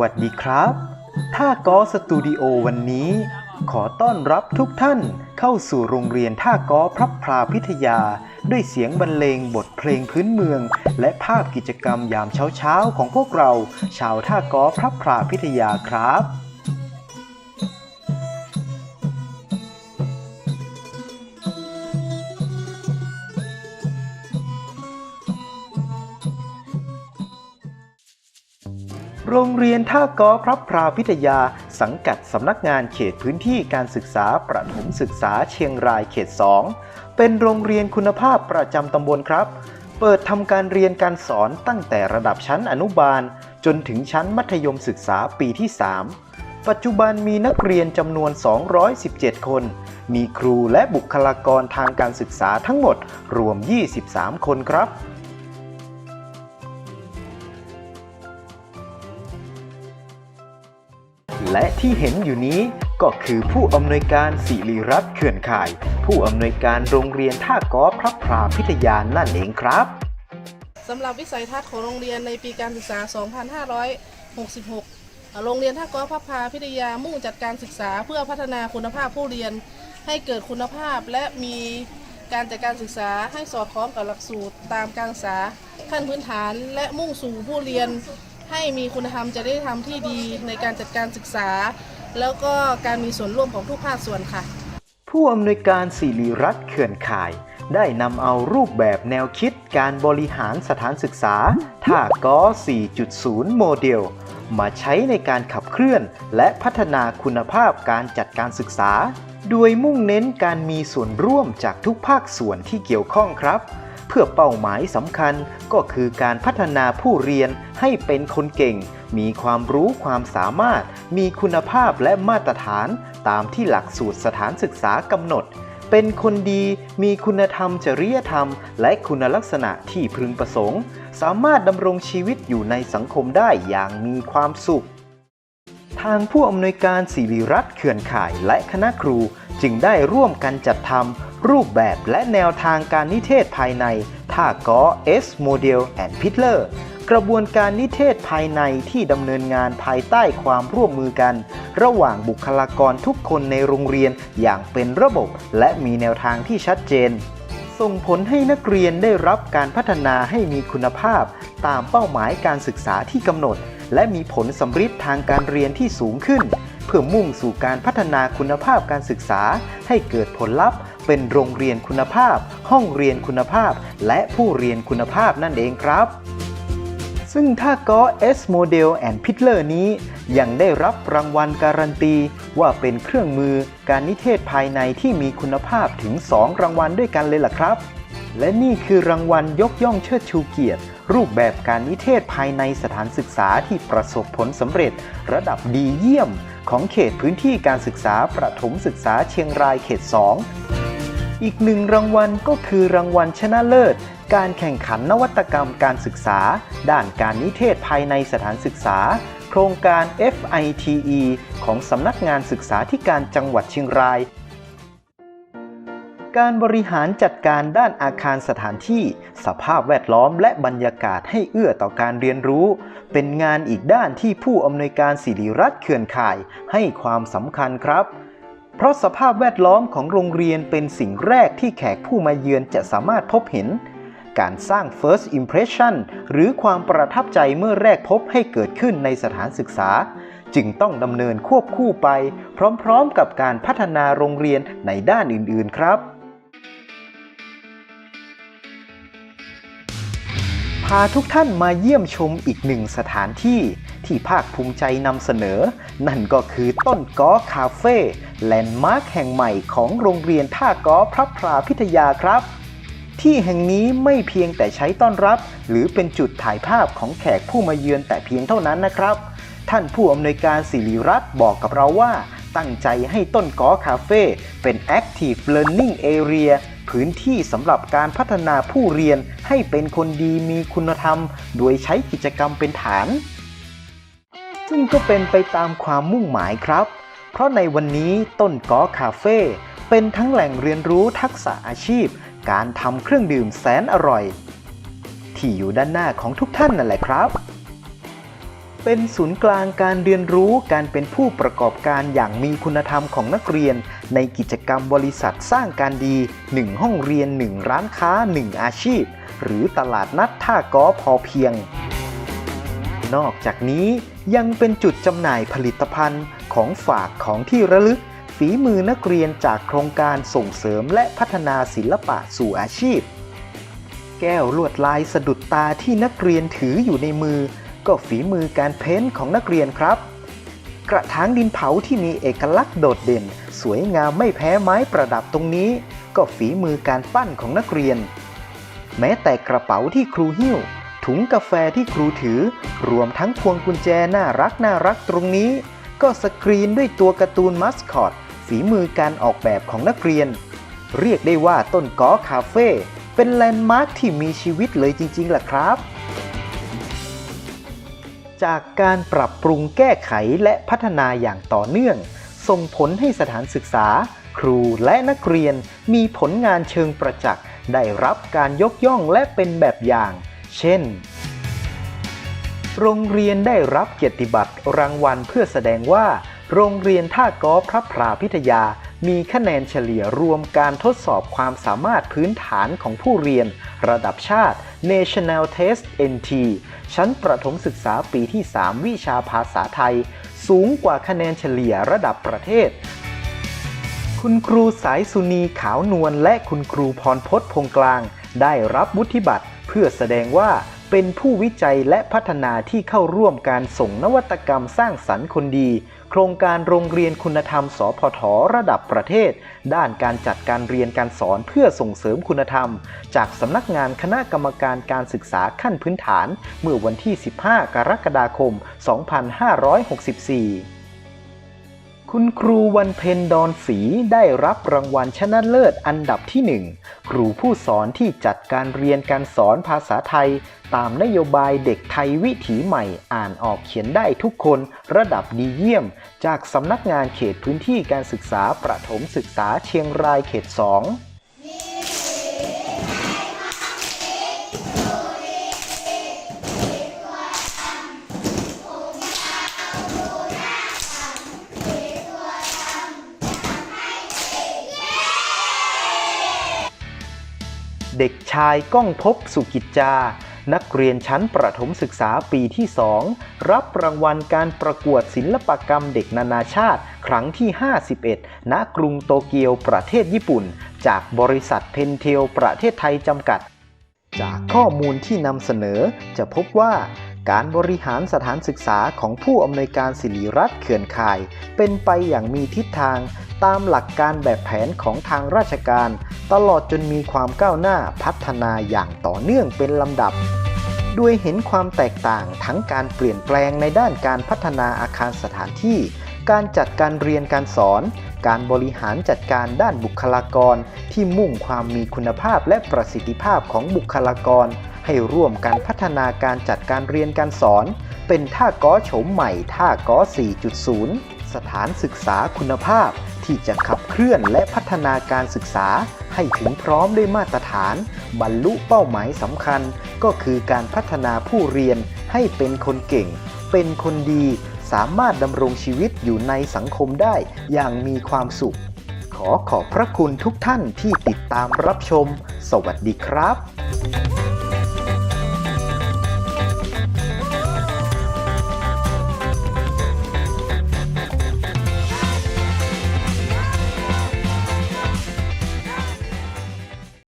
วัสดีครับ ท่ากอสตูดิโอวันนี้ ขอต้อนรับทุกท่านเข้าสู่โรงเรียนท่ากอพระพราพิทยา ด้วยเสียงบรรเลงบทเพลงพื้นเมือง และภาพกิจกรรมยามเช้าๆของพวกเรา ชาวท่ากอพระพราพิทยาครับ โรงเรียนท่ากอพระพราพิทยา สังกัดสำนักงานเขตพื้นที่การศึกษาประถมศึกษาเชียงรายเขต 2 เป็นโรงเรียนคุณภาพประจำตำบลครับ เปิดทำการเรียนการสอนตั้งแต่ระดับชั้นอนุบาล จนถึงชั้นมัธยมศึกษาปีที่ 3 ปัจจุบันมีนักเรียนจำนวน 217 คน มีครูและบุคลากรทางการศึกษาทั้งหมดรวม 23 คนครับ และที่เห็นอยู่นี้ก็คือผู้อำนวยการศิริรัตน์เขื่อนข่าย ผู้อำนวยการโรงเรียนท่ากอพระพราพิทยานั่นเองครับสำหรับวิสัยทัศน์ของโรงเรียนในปีการศึกษา 2566 โรงเรียนท่ากอพระพาพิทยามุ่งจัดการศึกษาเพื่อพัฒนาคุณภาพผู้เรียน ให้เกิดคุณภาพและมีการจัดการศึกษาให้สอดคล้องกับหลักสูตรตามการศึกษาขั้นพื้นฐานและมุ่งสู่ผู้เรียน ให้มีคุณธรรมจะได้ทำที่ดีในการจัดการศึกษา แล้วก็การมีส่วนร่วมของทุกภาคส่วนค่ะ ผู้อำนวยการศิริรัตน์เขื่อนข่าย ได้นำเอารูปแบบแนวคิดการบริหารสถานศึกษาท่ากอ4.0 โมเดล มาใช้ในการขับเคลื่อนและพัฒนาคุณภาพการจัดการศึกษา โดยมุ่งเน้นการมีส่วนร่วมจากทุกภาคส่วนที่เกี่ยวข้องครับ พื่อเป้าหมายสำคัญก็คือการพัฒนาผู้เรียนให้เป็นคนเก่ง มีความรู้ความสามารถ มีคุณภาพและมาตรฐาน ตามที่หลักสูตรสถานศึกษากำหนด เป็นคนดีมีคุณธรรมจริยธรรม และคุณลักษณะที่พึงประสงค์ สามารถดำรงชีวิตอยู่ในสังคมได้อย่างมีความสุข ทางผู้อำนวยการศิริรัตน์เขื่อนข่ายและคณะครูจึงได้ร่วมกันจัดทำ รูปแบบและแนวทางการนิเทศภายในท่ากอ S Model and Pitler กระบวนการนิเทศภายในที่ดำเนินงานภายใต้ความร่วมมือกัน ระหว่างบุคลากรทุกคนในโรงเรียนอย่างเป็นระบบ และมีแนวทางที่ชัดเจน ส่งผลให้นักเรียนได้รับการพัฒนาให้มีคุณภาพ ตามเป้าหมายการศึกษาที่กำหนด และมีผลสำฤทธิ์ทางการเรียนที่สูงขึ้น พื่อมุ่งสู่การพัฒนาคุณภาพการศึกษา ให้เกิดผลลัพธ์ เป็นโรงเรียนคุณภาพ ห้องเรียนคุณภาพ และผู้เรียนคุณภาพนั่นเองครับ ซึ่งถ้าก็ S Model and Pitler นี้ ยังได้รับรางวัลการันตี ว่าเป็นเครื่องมือการนิเทศภายในที่มีคุณภาพถึง 2 รางวัลด้วยกันเลยล่ะครับ และนี่คือรางวัลยกย่องเชิดชูเกียรติรูปแบบการนิเทศภายในสถานศึกษาที่ประสบผลสำเร็จระดับดีเยี่ยม ของเขตพื้นที่การศึกษาประถมศึกษาเชียงรายเขต 2 อีกหนึ่งรางวัลก็คือรางวัลชนะเลิศ การแข่งขันนวัตกรรมการศึกษา ด้านการนิเทศภายในสถานศึกษา โครงการ FITE ของสำนักงานศึกษาธิการจังหวัดเชียงราย การบริหารจัดการด้านอาคารสถานที่ สภาพแวดล้อมและบรรยากาศให้เอื้อต่อการเรียนรู้ เป็นงานอีกด้านที่ผู้อำนวยการศิริรัตน์เขื่อนข่ายให้ความสำคัญครับ เพราะสภาพแวดล้อมของโรงเรียนเป็นสิ่งแรกที่แขกผู้มาเยือนจะสามารถพบเห็น การสร้าง first impression หรือความประทับใจเมื่อแรกพบให้เกิดขึ้นในสถานศึกษาจึงต้องดำเนินควบคู่ไป พร้อมๆกับการพัฒนาโรงเรียนในด้านอื่นๆครับาทุกท่านมาเยี่ยมชมอีกหนึ่งสถานที่ที่ภาคภูมิใจนำเสนอ นั่นก็คือต้นกอคาเฟ่แลนด์มาร์คแห่งใหม่ของโรงเรียนท่ากอพระพราพิทยาครับ ที่แห่งนี้ไม่เพียงแต่ใช้ต้อนรับ หรือเป็นจุดถ่ายภาพของแขกผู้มาเยือนแต่เพียงเท่านั้นนะครับ ท่านผู้อำนวยการศิริรัตน์บอกกับเราว่า ตั้งใจให้ต้นกอคาเฟ่เป็น Active Learning Area พื้นที่สำหรับการพัฒนาผู้เรียนให้เป็นคนดีมีคุณธรรม โดยใช้กิจกรรมเป็นฐาน ซึ่งก็เป็นไปตามความมุ่งหมายครับ เพราะในวันนี้ต้นกอคาเฟ่เป็นทั้งแหล่งเรียนรู้ทักษะอาชีพ การทำเครื่องดื่มแสนอร่อย ที่อยู่ด้านหน้าของทุกท่านนั่นแหละครับ เป็นศูนย์กลางการเรียนรู้การเป็นผู้ประกอบการอย่างมีคุณธรรมของนักเรียน ในกิจกรรมบริษัทสร้างการดี 1 ห้องเรียน 1 ร้านค้า 1 อาชีพ หรือตลาดนัดท่ากอพอเพียง นอกจากนี้ยังเป็นจุดจำหน่ายผลิตภัณฑ์ของฝากของที่ระลึก ฝีมือนักเรียนจากโครงการส่งเสริมและพัฒนาศิลปะสู่อาชีพ แก้วลวดลายสะดุดตาที่นักเรียนถืออยู่ในมือ ก็ฝีมือการเพ้นของนักเรียนครับ กระถางดินเผาที่มีเอกลักษณ์โดดเด่น สวยงามไม่แพ้ไม้ประดับตรงนี้ ก็ฝีมือการปั้นของนักเรียน แม้แต่กระเป๋าที่ครูหิ้ว ถุงกาแฟที่ครูถือ รวมทั้งพวงกุญแจน่ารักน่ารักตรงนี้ ก็สกรีนด้วยตัวการ์ตูนมัสคอตฝีมือการออกแบบของนักเรียน เรียกได้ว่าต้นกอคาเฟ่เป็นแลนด์มาร์คที่มีชีวิตเลยจริงๆล่ะครับ จากการปรับปรุงแก้ไขและพัฒนาอย่างต่อเนื่อง ส่งผลให้สถานศึกษา ครูและนักเรียนมีผลงานเชิงประจักษ์ได้รับการยกย่องและเป็นแบบอย่าง เช่น โรงเรียนได้รับเกียรติบัตรรางวัลเพื่อแสดงว่า โรงเรียนท่ากอพระพราพิทยา มีคะแนนเฉลี่ยรวมการทดสอบความสามารถพื้นฐานของผู้เรียน ระดับชาติ National Test NT ชั้นประถมศึกษาปีที่ 3 วิชาภาษาไทย สูงกว่าคะแนนเฉลี่ยระดับประเทศ คุณครูสายสุนีขาวนวลและคุณครูพรพศพงกลาง ได้รับวุฒิบัตร เพื่อแสดงว่าเป็นผู้วิจัยและพัฒนาที่เข้าร่วมการส่งนวัตกรรมสร้างสรรค์คนดี โครงการโรงเรียนคุณธรรม สพทระดับประเทศ ด้านการจัดการเรียนการสอนเพื่อส่งเสริมคุณธรรม จากสำนักงานคณะกรรมการการศึกษาขั้นพื้นฐาน เมื่อวันที่ 15 กรกฎาคม 2564 คุณครูวันเพ็ญดอนศรีได้รับรางวัลชนะเลิศอันดับที่ 1 ครูผู้สอนที่จัดการเรียนการสอนภาษาไทย ตามนโยบายเด็กไทยวิถีใหม่อ่านออกเขียนได้ทุกคนระดับดีเยี่ยม จากสำนักงานเขตพื้นที่การศึกษาประถมศึกษาเชียงรายเขต 2 ชายก้องพบสุกิจจา นักเรียนชั้นประถมศึกษาปีที่ 2 รับรางวัลการประกวดศิลปกรรมเด็กนานาชาติ ครั้งที่ 51 ณ กรุงโตเกียวประเทศญี่ปุ่น จากบริษัทเพนเทลประเทศไทยจำกัด จากข้อมูลที่นำเสนอจะพบว่าการบริหารสถานศึกษาของผู้อำนวยการศิริรัตน์เขื่อนข่าย เป็นไปอย่างมีทิศทาง ตามหลักการแบบแผนของทางราชการ ตลอดจนมีความก้าวหน้าพัฒนาอย่างต่อเนื่องเป็นลำดับ ด้วยเห็นความแตกต่างทั้งการเปลี่ยนแปลงในด้านการพัฒนาอาคารสถานที่ การจัดการเรียนการสอน การบริหารจัดการด้านบุคลากร ที่มุ่งความมีคุณภาพและประสิทธิภาพของบุคลากร ให้ร่วมกันพัฒนาการจัดการเรียนการสอน เป็นท่าก้อโฉมใหม่ท่าก้อ 4.0 สถานศึกษาคุณภาพ ที่จะขับเคลื่อนและพัฒนาการศึกษาให้ถึงพร้อมด้วยมาตรฐาน บรรลุเป้าหมายสำคัญ ก็คือการพัฒนาผู้เรียนให้เป็นคนเก่ง เป็นคนดี สามารถดำรงชีวิตอยู่ในสังคมได้อย่างมีความสุข ขอขอบพระคุณทุกท่านที่ติดตามรับชม สวัสดีครับ